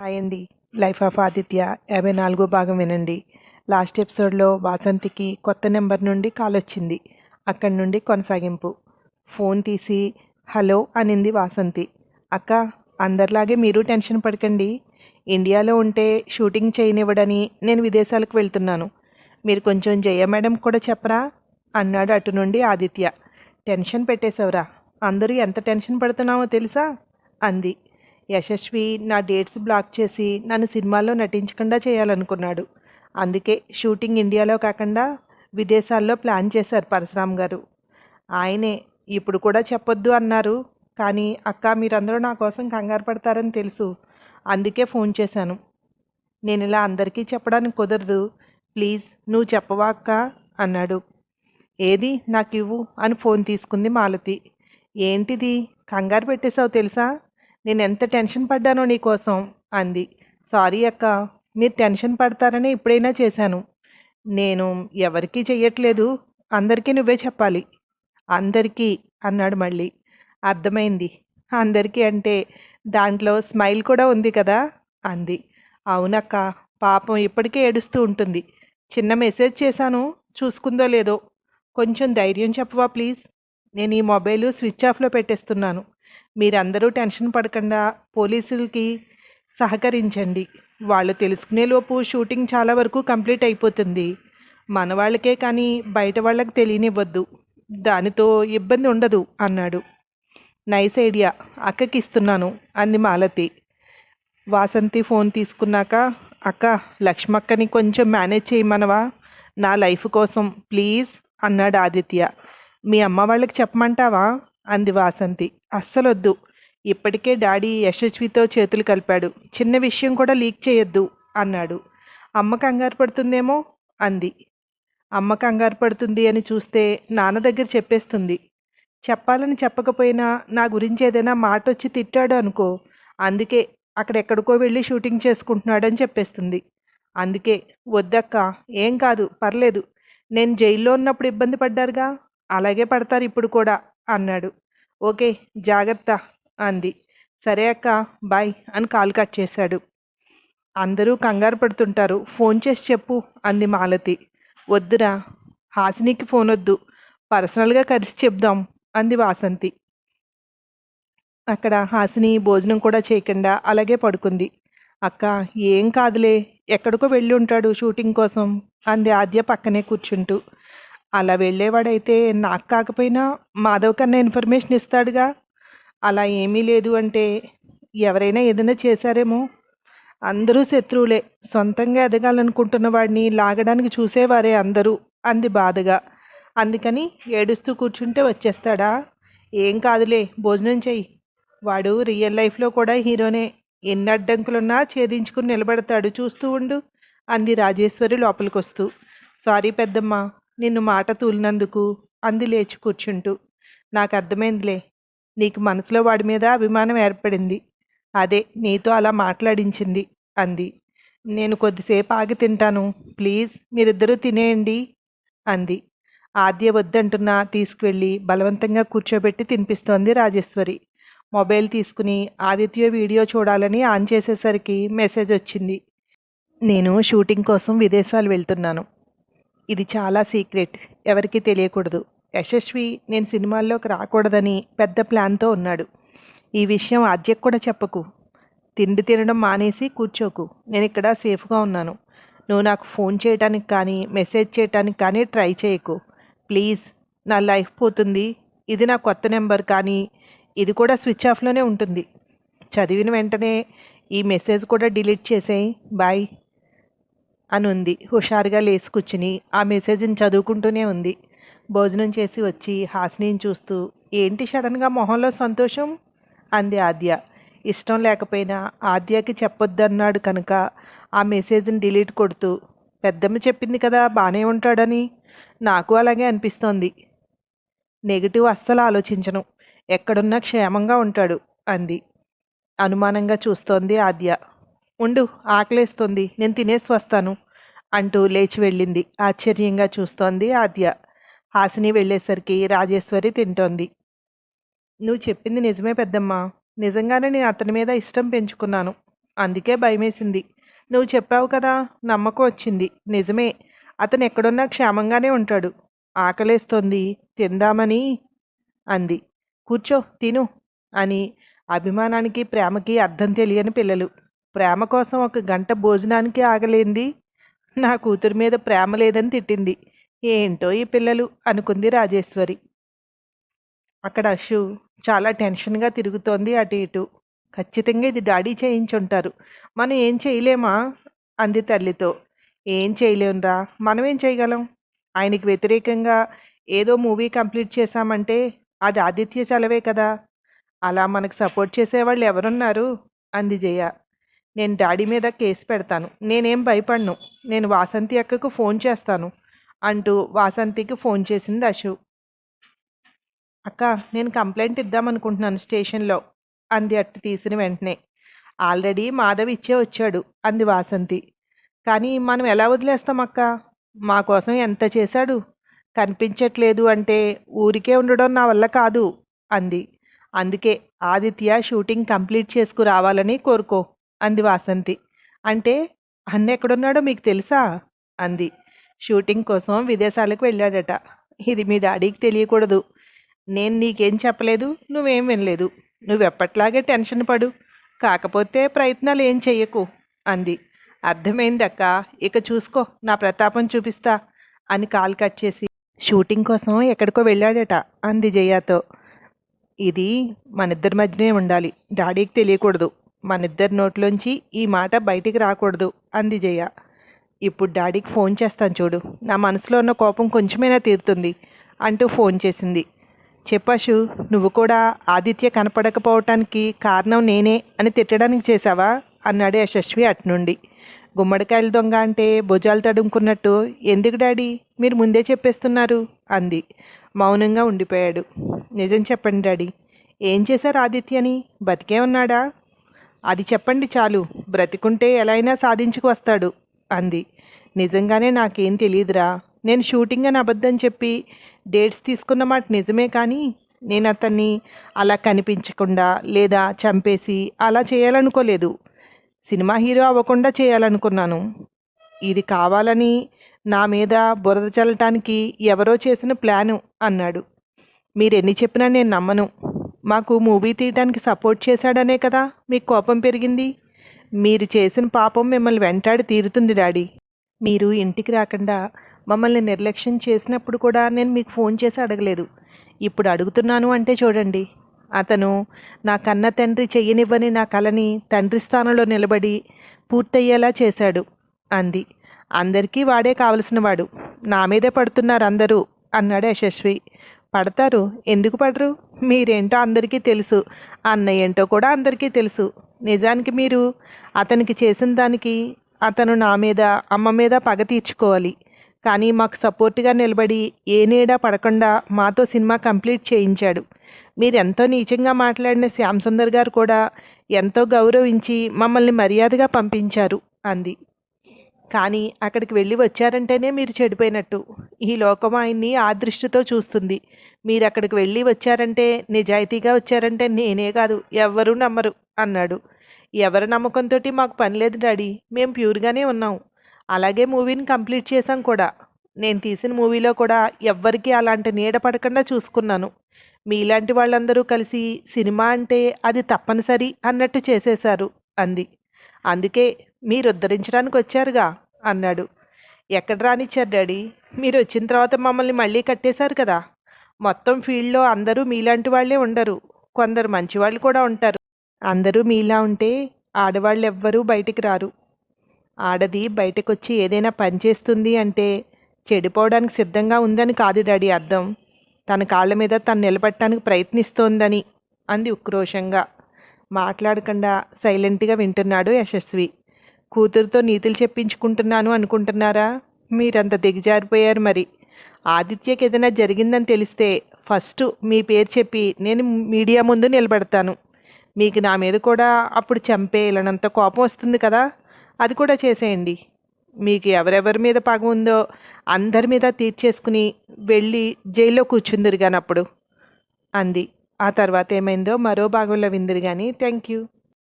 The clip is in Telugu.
హాయ్ అండి లైఫ్ ఆఫ్ ఆదిత్య యాభై నాలుగో భాగం వినండి. లాస్ట్ ఎపిసోడ్లో వాసంతికి కొత్త నెంబర్ నుండి కాల్ వచ్చింది. అక్కడి నుండి కొనసాగింపు. ఫోన్ తీసి హలో అనింది వాసంతి. అక్క అందరిలాగే మీరు టెన్షన్ పడకండి. ఇండియాలో ఉంటే షూటింగ్ చేయనివ్వడని నేను విదేశాలకు వెళ్తున్నాను. మీరు కొంచెం జయ మేడం కూడా చెప్పరా? అన్నాడు అటు నుండి ఆదిత్య. టెన్షన్ పెట్టేశావురా. అందరూ ఎంత టెన్షన్ పడుతున్నామో తెలుసా? అంది. యశస్వి నా డేట్స్ బ్లాక్ చేసి నన్ను సినిమాల్లో నటించకుండా చేయాలనుకున్నాడు. అందుకే షూటింగ్ ఇండియాలో కాకుండా విదేశాల్లో ప్లాన్ చేశారు పరశురామ్ గారు. ఆయనే ఇప్పుడు కూడా చెప్పొద్దు అన్నారు. కానీ అక్క మీరందరూ నా కోసం కంగారు పడతారని తెలుసు. అందుకే ఫోన్ చేశాను. నేను ఇలా అందరికీ చెప్పడానికి కుదరదు. ప్లీజ్ నువ్వు చెప్పవా అక్క? అన్నాడు. ఏది? నాకు ఇవ్వు అని ఫోన్ తీసుకుంది మాలతి. ఏంటిది? కంగారు పెట్టేశావు తెలుసా? నేను ఎంత టెన్షన్ పడ్డానో నీకోసం అంది. సారీ అక్క మీరు టెన్షన్ పడతారని ఇప్పుడైనా చేశాను. నేను ఎవరికీ చెయ్యట్లేదు అందరికీ నువ్వే చెప్పాలి. అందరికీ అన్నాడు మళ్ళీ. అర్థమైంది. అందరికీ అంటే దాంట్లో స్మైల్ కూడా ఉంది కదా అంది. అవునక్క పాపం ఇప్పటికే ఏడుస్తూ ఉంటుంది. చిన్న మెసేజ్ చేశాను చూసుకుందో లేదో. కొంచెం ధైర్యం చెప్పవా ప్లీజ్? నేను ఈ మొబైల్ స్విచ్ ఆఫ్లో పెట్టేస్తున్నాను. మీరందరూ టెన్షన్ పడకుండా పోలీసులకి సహకరించండి. వాళ్ళు తెలుసుకునేలోపు షూటింగ్ చాలా వరకు కంప్లీట్ అయిపోతుంది. మన వాళ్ళకే కానీ బయట వాళ్ళకి తెలియనివ్వద్దు. దానితో ఇబ్బంది ఉండదు అన్నాడు. Nice idea. అక్కకి ఇస్తున్నాను అంది మాలతి. వాసంతి ఫోన్ తీసుకున్నాక అక్క లక్ష్మక్కని కొంచెం మేనేజ్ చేయమనవా? నా లైఫ్ కోసం ప్లీజ్ అన్నాడు ఆదిత్య. మీ అమ్మ వాళ్ళకి చెప్పమంటావా? అంది వాసంతి. అస్సలొద్దు. ఇప్పటికే డాడీ యశస్వితో చేతులు కలిపాడు. చిన్న విషయం కూడా లీక్ చేయొద్దు అన్నాడు. అమ్మ కంగారు పడుతుందేమో? అంది. అమ్మ కంగారు పడుతుంది అని చూస్తే నాన్న దగ్గర చెప్పేస్తుంది. చెప్పాలని చెప్పకపోయినా నా గురించి ఏదైనా మాట వచ్చి తిట్టాడు అనుకో అందుకే అక్కడెక్కడికో వెళ్ళి షూటింగ్ చేసుకుంటున్నాడని చెప్పేస్తుంది. అందుకే వద్దక్క ఏం కాదు పర్లేదు. నేను జైల్లో ఉన్నప్పుడు ఇబ్బంది పడ్డారుగా? అలాగే పడతారు ఇప్పుడు కూడా. అన్నాడు. ఓకే జాగ్రత్త అంది. సరే అక్క బాయ్ అని కాల్ కట్ చేశాడు. అందరూ కంగారు పడుతుంటారు. ఫోన్ చేసి చెప్పు అంది మాలతి. వద్దురా హాసినికి ఫోన్ వద్దు. పర్సనల్గా కలిసి చెప్దాం అంది వాసంతి. అక్కడ హాసిని భోజనం కూడా చేయకుండా అలాగే పడుకుంది. అక్క ఏం కాదులే ఎక్కడికో వెళ్ళి ఉంటాడు షూటింగ్ కోసం అంది ఆద్య పక్కనే కూర్చుంటూ. అలా వెళ్ళేవాడైతే నాకు కాకపోయినా మాధవ్ కన్నా ఇన్ఫర్మేషన్ ఇస్తాడుగా. అలా ఏమీ లేదు అంటే ఎవరైనా ఏదైనా చేశారేమో. అందరూ శత్రువులే. సొంతంగా ఎదగాలనుకుంటున్న వాడిని లాగడానికి చూసేవారే అందరూ అంది బాధగా. అందుకని ఏడుస్తూ కూర్చుంటే వచ్చేస్తాడా? ఏం కాదులే భోజనం చెయ్యి. వాడు రియల్ లైఫ్లో కూడా హీరోనే. ఎన్ని అడ్డంకులున్నా ఛేదించుకుని నిలబడతాడు చూస్తూ ఉండు అంది రాజేశ్వరి లోపలికొస్తూ. సారీ పెద్దమ్మ నిన్ను మాట తూలినందుకు అంది లేచి కూర్చుంటూ. నాకు అర్థమైందిలే నీకు మనసులో వాడి మీద అభిమానం ఏర్పడింది. అదే నీతో అలా మాట్లాడించింది అంది. నేను కొద్దిసేపు ఆగి తింటాను ప్లీజ్ మీరిద్దరూ తినేయండి అంది. ఆద్య వద్దంటున్నా తీసుకువెళ్ళి బలవంతంగా కూర్చోబెట్టి తినిపిస్తోంది రాజేశ్వరి. మొబైల్ తీసుకుని ఆదిత్య వీడియో చూడాలని ఆన్ చేసేసరికి మెసేజ్ వచ్చింది నేను షూటింగ్ కోసం విదేశాలు వెళ్తున్నాను. ఇది చాలా సీక్రెట్. ఎవరికీ తెలియకూడదు. యశస్వి నేను సినిమాల్లోకి రాకూడదని పెద్ద ప్లాన్తో ఉన్నాడు. ఈ విషయం ఆద్యకు కూడా చెప్పకు. తిండి తినడం మానేసి కూర్చోకు. నేను ఇక్కడ సేఫ్గా ఉన్నాను. నువ్వు నాకు ఫోన్ చేయడానికి కానీ మెసేజ్ చేయడానికి కానీ ట్రై చేయకు. ప్లీజ్ నా లైఫ్ పోతుంది. ఇది నా కొత్త నెంబర్ కానీ ఇది కూడా స్విచ్ ఆఫ్లోనే ఉంటుంది. చదివిన వెంటనే ఈ మెసేజ్ కూడా డిలీట్ చేసేయి. బాయ్. అని ఉంది హుషారుగా లేచి కూర్చుని ఆ మెసేజ్ని చదువుకుంటూనే ఉంది. భోజనం చేసి వచ్చి హాసినిని చూస్తూ ఏంటి సడన్గా మొహంలో సంతోషం? అంది ఆద్య. ఇష్టం లేకపోయినా ఆద్యకి చెప్పొద్దన్నాడు కనుక ఆ మెసేజ్ని డిలీట్ కొడుతూ పెద్దమ్మ చెప్పింది కదా బాగానే ఉంటాడని? నాకు అలాగే అనిపిస్తోంది. నెగిటివ్ అస్సలు ఆలోచించను. ఎక్కడున్నా క్షేమంగా ఉంటాడు అంది. అనుమానంగా చూస్తోంది ఆద్య. ఉండు ఆకలేస్తుంది నేను తినేసి వస్తాను అంటూ లేచి వెళ్ళింది. ఆశ్చర్యంగా చూస్తోంది ఆద్య. హాసిని వెళ్ళేసరికి రాజేశ్వరి తింటోంది. నువ్వు చెప్పింది నిజమే పెద్దమ్మా. నిజంగానే నేను అతని మీద ఇష్టం పెంచుకున్నాను. అందుకే భయమేసింది. నువ్వు చెప్పావు కదా నమ్మకం వచ్చింది. నిజమే. అతను ఎక్కడున్నా క్షేమంగానే ఉంటాడు. ఆకలేస్తోంది తిందామని అంది. కూర్చో తిను అని అభిమానానికి ప్రేమకి అర్థం తెలియని పిల్లలు. ప్రేమ కోసం ఒక గంట భోజనానికి ఆగలేంది. నా కూతురు మీద ప్రేమ లేదని తిట్టింది. ఏంటో ఈ పిల్లలు అనుకుంది రాజేశ్వరి. అక్కడ అశు చాలా టెన్షన్గా తిరుగుతోంది అటు ఇటు. ఖచ్చితంగా ఇది డాడీ చేయించుంటారు. మనం ఏం చేయలేమా? అంది తల్లితో. ఏం చేయలేమురా మనం ఏం చేయగలం? ఆయనకి వ్యతిరేకంగా ఏదో మూవీ కంప్లీట్ చేశామంటే అది ఆదిత్య చలవే కదా. అలా మనకు సపోర్ట్ చేసేవాళ్ళు ఎవరున్నారు? అంది జయ. నేను డాడీ మీద కేసు పెడతాను. నేనేం భయపడను. నేను వాసంతి అక్కకు ఫోన్ చేస్తాను అంటూ వాసంతికి ఫోన్ చేసింది అశు. అక్క నేను కంప్లైంట్ ఇద్దామనుకుంటున్నాను స్టేషన్లో అంది అట్టు తీసిన వెంటనే. ఆల్రెడీ మాధవ్ ఇచ్చే వచ్చాడు అంది వాసంతి. కానీ మనం ఎలా వదిలేస్తాం అక్క? మా కోసం ఎంత చేశాడు? కనిపించట్లేదు అంటే ఊరికే ఉండడం నా వల్ల కాదు అంది. అందుకే ఆదిత్య షూటింగ్ కంప్లీట్ చేసుకురావాలని కోరుకో. అంది వాసంతి. అంటే అన్న ఎక్కడున్నాడో మీకు తెలుసా? అంది. షూటింగ్ కోసం విదేశాలకు వెళ్ళాడట. ఇది మీ డాడీకి తెలియకూడదు. నేను నీకేం చెప్పలేదు నువ్వేం వినలేదు. నువ్వెప్పట్లాగే టెన్షన్ పడు. కాకపోతే ప్రయత్నాలు ఏం చెయ్యకు. అంది. అర్థమైంది అక్క ఇక చూసుకో. నా ప్రతాపం చూపిస్తా. అని కాల్ కట్ చేసి షూటింగ్ కోసం ఎక్కడికో వెళ్ళాడట. అంది జయాతో. ఇది మనిద్దరి మధ్యనే ఉండాలి. డాడీకి తెలియకూడదు. మనిద్దరి నోట్లోంచి ఈ మాట బయటికి రాకూడదు అంది జయ. ఇప్పుడు డాడీకి ఫోన్ చేస్తాను చూడు. నా మనసులో ఉన్న కోపం కొంచెమైనా తీరుతుంది అంటూ ఫోన్ చేసింది. చెప్పాషు నువ్వు కూడా ఆదిత్య కనపడకపోవటానికి కారణం నేనే అని తిట్టడానికి చేశావా? అన్నాడు యశస్వి అట్నుండి. గుమ్మడికాయల దొంగ అంటే భుజాలు తడుముకున్నట్టు ఎందుకు డాడీ? మీరు ముందే చెప్పేస్తున్నారు అంది. మౌనంగా ఉండిపోయాడు. నిజం చెప్పండి డాడీ. ఏం చేశారు ఆదిత్యని? బతికే ఉన్నాడా? అది చెప్పండి చాలు. బ్రతికుంటే ఎలా అయినా సాధించుకు వస్తాడు అంది. నిజంగానే నాకేం తెలియదురా. నేను షూటింగ్ అని అబద్ధం చెప్పి డేట్స్ తీసుకున్న మాట నిజమే కానీ నేను అతన్ని అలా కనిపించకుండా లేదా చంపేసి అలా చేయాలనుకోలేదు. సినిమా హీరో అవ్వకుండా చేయాలనుకున్నాను. ఇది కావాలని నా మీద బురద చల్లటానికి ఎవరో చేసిన ప్లాను అన్నాడు. మీరెన్ని చెప్పినా నేను నమ్మను. మాకు మూవీ తీయడానికి సపోర్ట్ చేశాడనే కదా? మీకు కోపం పెరిగింది? మీరు చేసిన పాపం మిమ్మల్ని వెంటాడి తీరుతుంది డాడీ. మీరు ఇంటికి రాకుండా మమ్మల్ని నిర్లక్ష్యం చేసినప్పుడు కూడా నేను మీకు ఫోన్ చేసి అడగలేదు. ఇప్పుడు అడుగుతున్నాను అంటే చూడండి. అతను నా కన్న తండ్రి చెయ్యనివ్వని నా కలని తండ్రి స్థానంలో నిలబడి పూర్తయ్యేలా చేశాడు అంది. అందరికీ వాడే కావలసినవాడు నా మీదే పడుతున్నారు అందరూ అన్నాడు యశస్వి. పడతారు? ఎందుకు పడరు? మీరేంటో అందరికీ తెలుసు. అన్న ఏంటో కూడా అందరికీ తెలుసు. నిజానికి మీరు అతనికి చేసిన దానికి అతను నా మీద అమ్మ మీద పగ తీర్చుకోవాలి. కానీ మాకు సపోర్ట్గా నిలబడి ఏ నీడా పడకుండా మాతో సినిమా కంప్లీట్ చేయించాడు. మీరెంతో నీచంగా మాట్లాడిన శ్యామ్ సుందర్ గారు కూడా ఎంతో గౌరవించి మమ్మల్ని మర్యాదగా పంపించారు అంది. కానీ అక్కడికి వెళ్ళి వచ్చారంటేనే మీరు చెడిపోయినట్టు. ఈ లోకం ఆయన్ని ఆ దృష్టితో చూస్తుంది. మీరు అక్కడికి వెళ్ళి వచ్చారంటే నిజాయితీగా వచ్చారంటే నేనే కాదు ఎవ్వరూ నమ్మరు అన్నాడు. ఎవరి నమ్మకంతో మాకు పని లేదు డాడీ మేము ప్యూర్గానే ఉన్నాం. అలాగే మూవీని కంప్లీట్ చేశాం కూడా. నేను తీసిన మూవీలో కూడా ఎవ్వరికీ అలాంటి నీడ పడకుండా చూసుకున్నాను. మీలాంటి వాళ్ళందరూ కలిసి సినిమా అంటే అది తప్పనిసరి అన్నట్టు చేసేశారు అంది. అందుకే మీరు ఉద్ధరించడానికి వచ్చారుగా అన్నాడు. ఎక్కడ రానిచ్చారు డాడీ? మీరు వచ్చిన తర్వాత మమ్మల్ని మళ్ళీ కట్టేశారు కదా. మొత్తం ఫీల్డ్లో అందరూ మీలాంటి వాళ్ళే ఉండరు. కొందరు మంచివాళ్ళు కూడా ఉంటారు. అందరూ మీలా ఉంటే ఆడవాళ్ళు ఎవ్వరూ బయటికి రారు. ఆడది బయటకు వచ్చి ఏదైనా పని చేస్తుంది అంటే చెడిపోవడానికి సిద్ధంగా ఉందని కాదు డాడీ అర్థం. తన కాళ్ళ మీద తను నిలబెట్టడానికి ప్రయత్నిస్తోందని అంది ఉక్రోషంగా. మాట్లాడకుండా సైలెంట్గా వింటున్నాడు యశస్వి. కూతురుతో నీతులు చెప్పించుకుంటున్నాను అనుకుంటున్నారా? మీరంత దిగజారిపోయారు మరి. ఆదిత్యకి ఏదైనా జరిగిందని తెలిస్తే ఫస్ట్ మీ పేరు చెప్పి నేను మీడియా ముందు నిలబెడతాను. మీకు నా మీద కూడా అప్పుడు చంపేయలనంత కోపం వస్తుంది కదా? అది కూడా చేసేయండి. మీకు ఎవరెవరి మీద పగ ఉందో అందరి మీద తీర్చేసుకుని వెళ్ళి జైల్లో కూర్చుందిరు కానప్పుడు అంది. ఆ తర్వాత ఏమైందో మరో భాగంలో విందిరు కానీ థ్యాంక్ యూ.